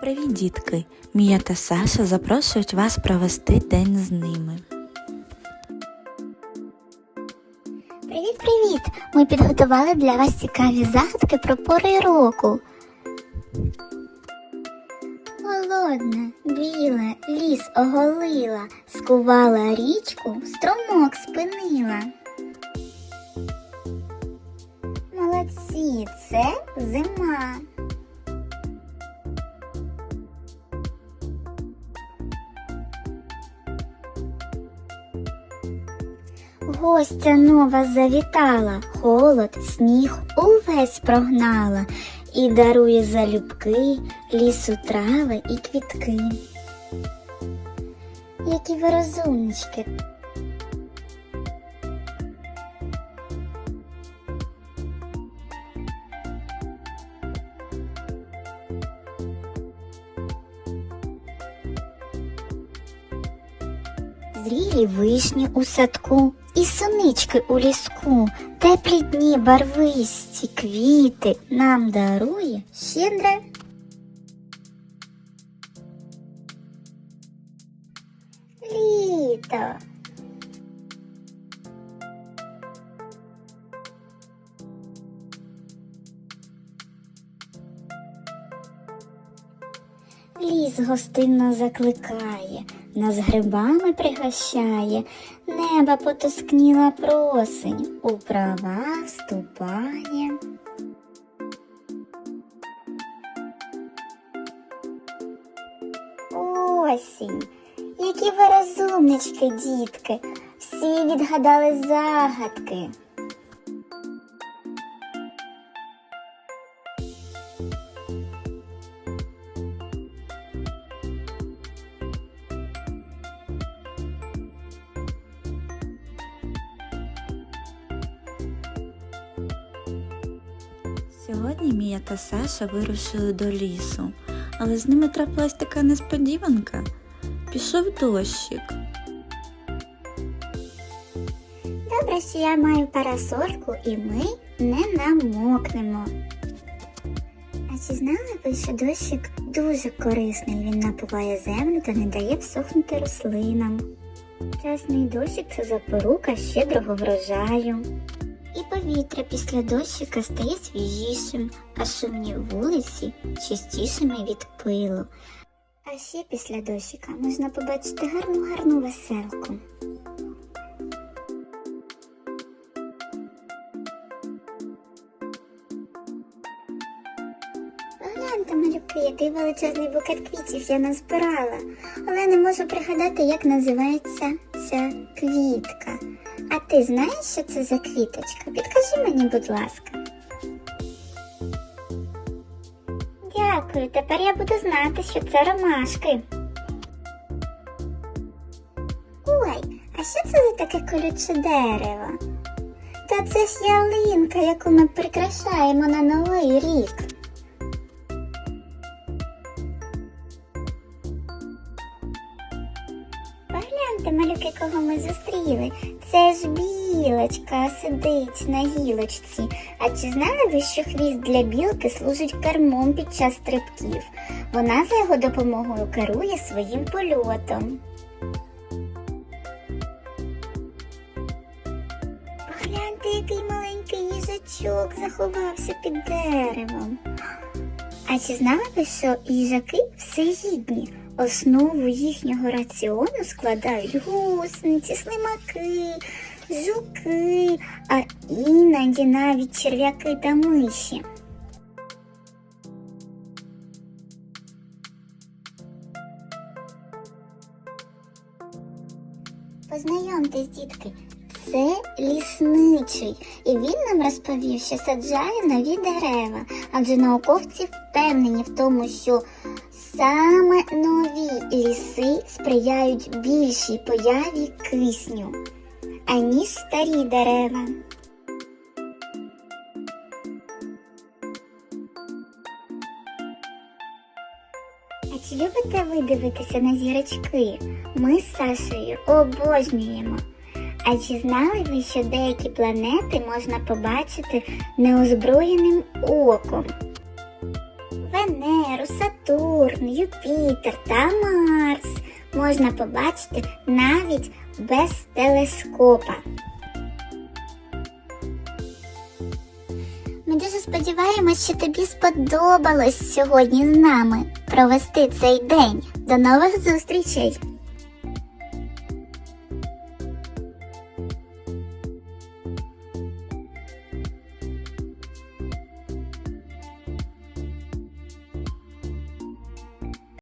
Привіт, дітки! Мія та Саша запрошують вас провести день з ними. Привіт-привіт! Ми підготували для вас цікаві загадки про пори року. Холодна, біла, ліс оголила, скувала річку, струмок спинила. Молодці, це зима. Гостя нова завітала, холод, сніг увесь прогнала і дарує залюбки, лісу трави і квітки. Які ви розумнички. Зрілі вишні у садку і синички у ліску, теплі дні барвисті квіти нам дарує щедре. Літо. Ліс гостинно закликає, нас грибами пригощає, неба потускніла просень, у права вступає. Осінь, які ви розумнички, дітки, всі відгадали загадки. Сьогодні Мія та Саша вирушили до лісу, але з ними трапилась така несподіванка. Пішов дощик. Добре, що я маю парасольку і ми не намокнемо. А чи знали ви, що дощик дуже корисний? Він напуває землю та не дає всохнути рослинам. Часний дощик це запорука щедрого врожаю. І повітря після дощика стає свіжішим, а шумні вулиці чистішими від пилу. А ще після дощика можна побачити гарну гарну веселку. Погляньте, малюки, який величезний букет квітів я назбирала, але не можу пригадати, як називається ця квітка. А ти знаєш, що це за квіточка? Підкажи мені, будь ласка. Дякую, тепер я буду знати, що це ромашки. Ой, а що це за таке колюче дерево? Та це ж ялинка, яку ми прикрашаємо на новий рік. Погляньте, кого ми зустріли. Це ж білочка сидить на гілочці. А чи знали ви, що хвіст для білки служить кермом під час стрибків? Вона за його допомогою керує своїм польотом. Погляньте, який маленький їжачок заховався під деревом. А чи знали ви, що їжаки всеїдні? Основу їхнього раціону складають гусениці, слимаки, жуки, а іноді навіть черв'яки та миші. Познайомтесь, дітки, це лісничий, і він нам розповів, що саджає нові дерева, адже науковці впевнені в тому, що саме нові ліси сприяють більшій появі кисню, аніж старі дерева. А чи любите ви дивитися на зірочки? Ми з Сашею обожнюємо. А чи знали ви, що деякі планети можна побачити неозброєним оком? Венеру, Сатурн, Юпітер та Марс можна побачити навіть без телескопа. Ми дуже сподіваємось, що тобі сподобалось сьогодні з нами провести цей день. До нових зустрічей!